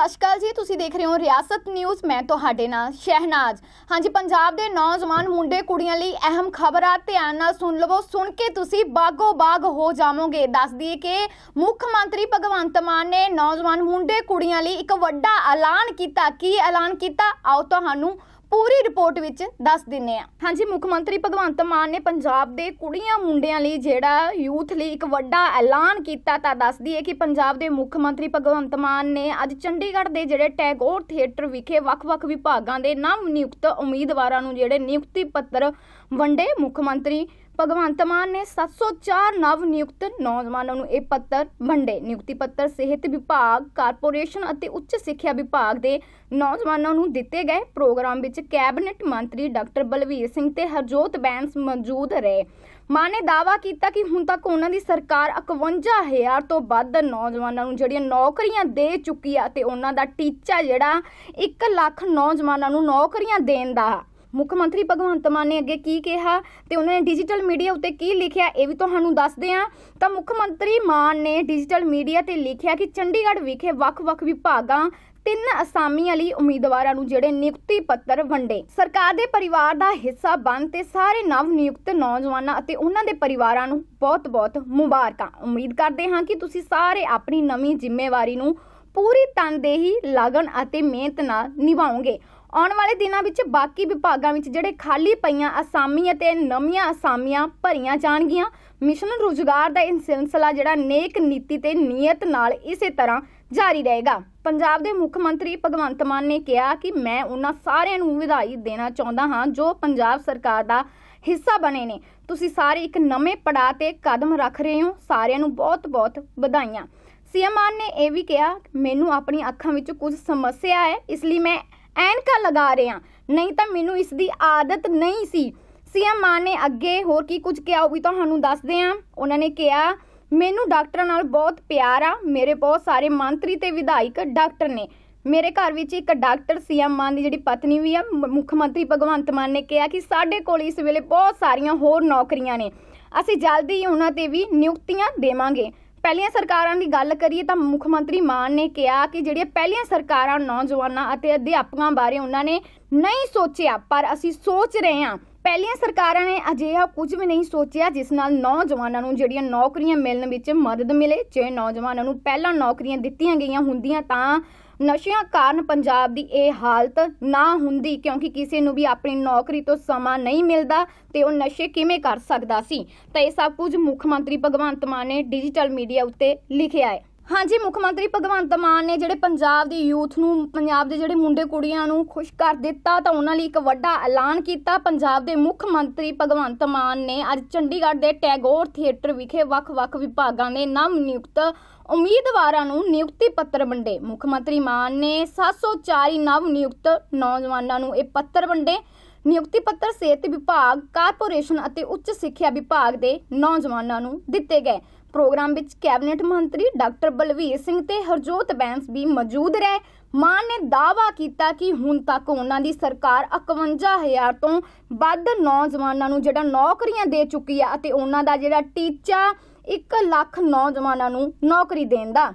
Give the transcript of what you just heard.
ਸਤਿ ਸ਼੍ਰੀ ਅਕਾਲ ਜੀ, ਤੁਸੀਂ ਦੇਖ ਰਹੇ ਹੋ ਰਿਆਸਤ ਨਿਊਜ਼, ਮੈਂ ਤੁਹਾਡੇ ਨਾਲ ਸ਼ਹਿਨਾਜ਼। ਹਾਂਜੀ, ਪੰਜਾਬ ਦੇ ਨੌਜਵਾਨ ਮੁੰਡੇ ਕੁੜੀਆਂ ਲਈ ਅਹਿਮ ਖਬਰਾਂ ਧਿਆਨ ਨਾਲ ਸੁਣ ਲਵੋ। ਸੁਣ ਕੇ ਤੁਸੀਂ ਬਾਗੋ ਬਾਗ ਹੋ ਜਾਵੋਗੇ। ਦੱਸ ਦਈਏ ਕਿ ਮੁੱਖ ਮੰਤਰੀ ਭਗਵੰਤ ਮਾਨ ਨੇ ਨੌਜਵਾਨ ਮੁੰਡੇ ਕੁੜੀਆਂ ਲਈ ਇੱਕ ਵੱਡਾ ਐਲਾਨ ਕੀਤਾ। ਕੀ ਐਲਾਨ ਕੀਤਾ? ਆਓ ਤੁਹਾਨੂੰ ਪੂਰੀ ਰਿਪੋਰਟ ਵਿੱਚ ਦੱਸ ਦਿੰਨੇ ਆ ਹਾਂਜੀ, ਮੁੱਖ ਮੰਤਰੀ ਭਗਵੰਤ ਮਾਨ ਨੇ ਪੰਜਾਬ ਦੇ ਕੁੜੀਆਂ ਮੁੰਡਿਆਂ ਲਈ ਜਿਹੜਾ ਯੂਥ ਲਈ ਇੱਕ ਵੱਡਾ ਐਲਾਨ ਕੀਤਾ ਤਾਂ ਦੱਸਦੀ ਦਈਏ ਕਿ ਪੰਜਾਬ ਦੇ ਮੁੱਖ ਮੰਤਰੀ ਭਗਵੰਤ ਮਾਨ ਨੇ ਅੱਜ ਚੰਡੀਗੜ੍ਹ ਦੇ ਜਿਹੜੇ ਟੈਗੋਰ ਥੀਏਟਰ ਵਿਖੇ ਵੱਖ-ਵੱਖ ਵਿਭਾਗਾਂ ਦੇ ਨਵ ਨਿਯੁਕਤ ਉਮੀਦਵਾਰਾਂ ਨੂੰ ਜਿਹੜੇ ਨਿਯੁਕਤੀ ਪੱਤਰ ਵੰਡੇ। ਮੁੱਖ ਮੰਤਰੀ ਭਗਵੰਤ ਮਾਨ ਨੇ 704 ਨਵ ਨਿਯੁਕਤ ਨੌਜਵਾਨਾਂ ਨੂੰ ਇਹ ਪੱਤਰ ਵੰਡੇ। ਨਿਯੁਕਤੀ ਪੱਤਰ ਸਿਹਤ ਵਿਭਾਗ, ਕਾਰਪੋਰੇਸ਼ਨ ਅਤੇ ਉੱਚ ਸਿੱਖਿਆ ਵਿਭਾਗ ਦੇ ਨੌਜਵਾਨਾਂ ਨੂੰ ਦਿੱਤੇ ਗਏ ਪ੍ਰੋਗਰਾਮ ਵਿੱਚ ਕੈਬਨਿਟ ਮੰਤਰੀ ਡਾਕਟਰ ਬਲਵੀਰ ਸਿੰਘ ਤੇ ਹਰਜੋਤ ਬੈਂਸ ਮੌਜੂਦ ਰਹੇ। ਮਾਨ ਨੇ ਦਾਅਵਾ ਕੀਤਾ ਕਿ ਹੁਣ ਤੱਕ ਉਹਨਾਂ ਦੀ ਸਰਕਾਰ 51000 ਤੋਂ ਵੱਧ ਨੌਜਵਾਨਾਂ ਨੂੰ ਜਿਹੜੀਆਂ ਨੌਕਰੀਆਂ ਦੇ ਚੁੱਕੀ ਆ ਤੇ ਉਹਨਾਂ ਦਾ ਟੀਚਾ ਜਿਹੜਾ 1 ਲੱਖ ਨੌਜਵਾਨਾਂ ਨੂੰ ਨੌਕਰੀਆਂ ਦੇਣ ਦਾ ਮੁੱਖ ਮੰਤਰੀ ਭਗਵੰਤ ਮਾਨ ਨੇ ਅੱਗੇ ਕੀ ਕਿਹਾ ਤੇ ਉਹਨਾਂ ਨੇ ਡਿਜੀਟਲ ਮੀਡੀਆ ਉੱਤੇ ਕੀ ਲਿਖਿਆ, ਇਹ ਵੀ ਤੁਹਾਨੂੰ ਦੱਸਦੇ ਹਾਂ। ਤਾਂ ਮੁੱਖ ਮੰਤਰੀ ਮਾਨ ਨੇ ਡਿਜੀਟਲ ਮੀਡੀਆ ਤੇ ਲਿਖਿਆ ਕਿ ਚੰਡੀਗੜ੍ਹ ਵਿਖੇ ਵੱਖ-ਵੱਖ ਵਿਭਾਗਾਂ, ਤਿੰਨ ਅਸਾਮੀਆਂ ਲਈ ਉਮੀਦਵਾਰਾਂ ਨੂੰ ਜਿਹੜੇ ਨਿਯੁਕਤੀ ਪੱਤਰ ਵੰਡੇ। ਸਰਕਾਰ ਦੇ ਪਰਿਵਾਰ ਦਾ ਹਿੱਸਾ ਬਣ ਤੇ ਸਾਰੇ ਨਵ ਨਿਯੁਕਤ ਨੌਜਵਾਨਾਂ ਅਤੇ ਉਹਨਾਂ ਦੇ ਪਰਿਵਾਰਾਂ ਨੂੰ ਬਹੁਤ-ਬਹੁਤ ਮੁਬਾਰਕਾਂ। ਉਮੀਦ ਕਰਦੇ ਹਾਂ ਕਿ ਤੁਸੀਂ ਸਾਰੇ ਆਪਣੀ ਨਵੀਂ ਜ਼ਿੰਮੇਵਾਰੀ ਨੂੰ ਪੂਰੀ ਤਨਦੇਹੀ, ਲਗਨ ਅਤੇ ਮਿਹਨਤ ਨਾਲ ਨਿਭਾਓਗੇ। ਆਉਣ ਵਾਲੇ ਦਿਨਾਂ ਵਿੱਚ ਬਾਕੀ ਵਿਭਾਗਾਂ ਵਿੱਚ ਜਿਹੜੇ ਖਾਲੀ ਪਈਆਂ ਅਸਾਮੀਆਂ ਅਤੇ ਨਵੀਆਂ ਅਸਾਮੀਆਂ ਭਰੀਆਂ ਜਾਣਗੀਆਂ। ਮਿਸ਼ਨ ਰੁਜ਼ਗਾਰ ਦਾ ਇਹ ਸਿਲਸਿਲਾ ਜਿਹੜਾ ਨੇਕ ਨੀਤੀ ਤੇ ਨੀਅਤ ਨਾਲ ਇਸੇ ਤਰ੍ਹਾਂ ਜਾਰੀ ਰਹੇਗਾ। ਪੰਜਾਬ ਦੇ ਮੁੱਖ ਮੰਤਰੀ ਭਗਵੰਤ ਮਾਨ ਨੇ ਕਿਹਾ ਕਿ ਮੈਂ ਉਹਨਾਂ ਸਾਰਿਆਂ ਨੂੰ ਵਧਾਈ ਦੇਣਾ ਚਾਹੁੰਦਾ ਹਾਂ ਜੋ ਪੰਜਾਬ ਸਰਕਾਰ ਦਾ ਹਿੱਸਾ ਬਣੇ ਨੇ। ਤੁਸੀਂ ਸਾਰੇ ਇੱਕ ਨਵੇਂ ਪੜਾਅ ਤੇ ਕਦਮ ਰੱਖ ਰਹੇ ਹੋ, ਸਾਰਿਆਂ ਨੂੰ ਬਹੁਤ-ਬਹੁਤ ਵਧਾਈਆਂ। ਸੀਐਮ ਮਾਨ ਨੇ ਇਹ ਵੀ ਕਿਹਾ, ਮੈਨੂੰ ਆਪਣੀ ਅੱਖਾਂ ਵਿੱਚ ਕੁਝ ਸਮੱਸਿਆ ਹੈ, ਇਸ ਲਈ ਮੈਂ ਐਨਕਾਂ ਲਗਾ ਰਹੇ। ਹਾਂ ਨਹੀਂ ਤਾਂ ਮੈਨੂੰ ਇਸ ਦੀ ਆਦਤ ਨਹੀਂ ਸੀ। ਸੀਐਮ ਮਾਨ ਨੇ ਅੱਗੇ ਹੋਰ ਕੀ ਕੁਝ ਕਿਹਾ ਉਹ ਵੀ ਤੁਹਾਨੂੰ ਦੱਸਦੇ ਹਾਂ ਉਹਨਾਂ ਨੇ ਕਿਹਾ, ਮੈਨੂੰ ਡਾਕਟਰਾਂ ਨਾਲ ਬਹੁਤ ਪਿਆਰ ਆ। ਮੇਰੇ ਬਹੁਤ ਸਾਰੇ ਮੰਤਰੀ ਤੇ ਵਿਧਾਇਕ ਡਾਕਟਰ ਨੇ। ਮੇਰੇ ਘਰ ਵਿੱਚ ਇੱਕ ਡਾਕਟਰ ਸੀਐਮ ਮਾਨ ਦੀ ਜਿਹੜੀ ਪਤਨੀ ਵੀ ਆ ਮੁੱਖ ਮੰਤਰੀ ਭਗਵੰਤ ਮਾਨ ਨੇ ਕਿਹਾ ਕਿ ਸਾਡੇ ਕੋਲ ਇਸ ਵੇਲੇ ਬਹੁਤ ਸਾਰੀਆਂ ਹੋਰ ਨੌਕਰੀਆਂ ਨੇ। ਅਸੀਂ ਜਲਦੀ ਹੀ ਉਹਨਾਂ ਤੇ ਵੀ ਨਿਯੁਕਤੀਆਂ ਦੇਵਾਂਗੇ। ਪਹਿਲੀਆਂ ਸਰਕਾਰਾਂ ਦੀ ਗੱਲ ਕਰੀਏ ਤਾਂ ਮੁੱਖ ਮੰਤਰੀ ਮਾਨ ਨੇ ਕਿਹਾ ਕਿ ਜਿਹੜੀਆਂ ਪਹਿਲੀਆਂ ਸਰਕਾਰਾਂ ਨੌਜਵਾਨਾਂ ਅਤੇ ਅਧਿਆਪਕਾਂ ਬਾਰੇ ਉਹਨਾਂ ਨੇ ਨਹੀਂ ਸੋਚਿਆ, ਪਰ ਅਸੀਂ ਸੋਚ ਰਹੇ ਹਾਂ ਪਹਿਲੀਆਂ ਸਰਕਾਰਾਂ ਨੇ ਅਜਿਹਾ ਕੁਝ ਵੀ ਨਹੀਂ ਸੋਚਿਆ, ਜਿਸ ਨਾਲ ਨੌਜਵਾਨਾਂ ਨੂੰ ਜਿਹੜੀਆਂ ਨੌਕਰੀਆਂ ਮਿਲਣ ਵਿੱਚ ਮਦਦ ਮਿਲੇ। ਜੇ ਨੌਜਵਾਨਾਂ ਨੂੰ ਪਹਿਲਾਂ ਨੌਕਰੀਆਂ ਦਿੱਤੀਆਂ ਗਈਆਂ ਹੁੰਦੀਆਂ ਤਾਂ ਨਸ਼ਿਆਂ ਕਾਰਨ ਪੰਜਾਬ ਦੀ ਇਹ ਹਾਲਤ ਨਾ ਹੁੰਦੀ, ਕਿਉਂਕਿ ਕਿਸੇ ਨੂੰ ਵੀ ਆਪਣੀ ਨੌਕਰੀ ਤੋਂ ਸਮਾਂ ਨਹੀਂ ਮਿਲਦਾ ਤੇ ਉਹ ਨਸ਼ੇ ਕਿਵੇਂ ਕਰ ਸਕਦਾ ਸੀ? ਤਾਂ ਇਹ ਸਭ ਕੁਝ ਮੁੱਖ ਮੰਤਰੀ ਭਗਵੰਤ ਮਾਨ ਨੇ ਡਿਜੀਟਲ ਮੀਡੀਆ ਉੱਤੇ ਲਿਖਿਆ ਹੈ। ਹਾਂਜੀ, ਮੁੱਖ ਮੰਤਰੀ ਭਗਵੰਤ ਮਾਨ ਨੇ ਜਿਹੜੇ ਪੰਜਾਬ ਦੇ ਯੂਥ ਨੂੰ, ਪੰਜਾਬ ਦੇ ਜਿਹੜੇ ਮੁੰਡੇ ਕੁੜੀਆਂ ਨੂੰ ਖੁਸ਼ ਕਰ ਦਿੱਤਾ, ਤਾਂ ਉਹਨਾਂ ਲਈ ਇੱਕ ਵੱਡਾ ਐਲਾਨ ਕੀਤਾ। ਪੰਜਾਬ ਦੇ ਮੁੱਖ ਮੰਤਰੀ ਭਗਵੰਤ ਮਾਨ ਨੇ ਅੱਜ ਚੰਡੀਗੜ੍ਹ ਦੇ ਟੈਗੋਰ ਥੀਏਟਰ ਵਿਖੇ ਵੱਖ-ਵੱਖ ਵਿਭਾਗਾਂ ਦੇ ਨਵ ਨਿਯੁਕਤ ਉਮੀਦਵਾਰਾਂ ਨੂੰ ਨਿਯੁਕਤੀ ਪੱਤਰ ਵੰਡੇ। ਮੁੱਖ ਮੰਤਰੀ ਮਾਨ ਨੇ 704 ਨਵ ਨਿਯੁਕਤ ਨੌਜਵਾਨਾਂ ਨੂੰ ਇਹ ਪੱਤਰ ਵੰਡੇ। ਨਿਯੁਕਤੀ ਪੱਤਰ ਸਿਹਤ ਵਿਭਾਗ, ਕਾਰਪੋਰੇਸ਼ਨ ਅਤੇ ਉੱਚ ਸਿੱਖਿਆ ਵਿਭਾਗ ਦੇ ਨੌਜਵਾਨਾਂ ਨੂੰ ਦਿੱਤੇ ਗਏ। ਪ੍ਰੋਗਰਾਮ ਵਿੱਚ ਕੈਬਨਿਟ ਮੰਤਰੀ ਡਾਕਟਰ ਬਲਵੀਰ ਸਿੰਘ ਤੇ ਹਰਜੋਤ ਬੈਂਸ ਵੀ ਮੌਜੂਦ ਰਹੇ। ਮਾਨ ਨੇ ਦਾਅਵਾ ਕੀਤਾ ਕਿ ਹੁਣ ਤੱਕ ਉਹਨਾਂ ਦੀ ਸਰਕਾਰ 51000 ਤੋਂ ਵੱਧ ਨੌਜਵਾਨਾਂ ਨੂੰ ਜਿਹੜਾ ਨੌਕਰੀਆਂ ਦੇ ਚੁੱਕੀ ਆ ਅਤੇ ਉਹਨਾਂ ਦਾ ਜਿਹੜਾ ਟੀਚਾ 1 ਲੱਖ ਨੌਜਵਾਨਾਂ ਨੂੰ ਨੌਕਰੀ ਦੇਣ ਦਾ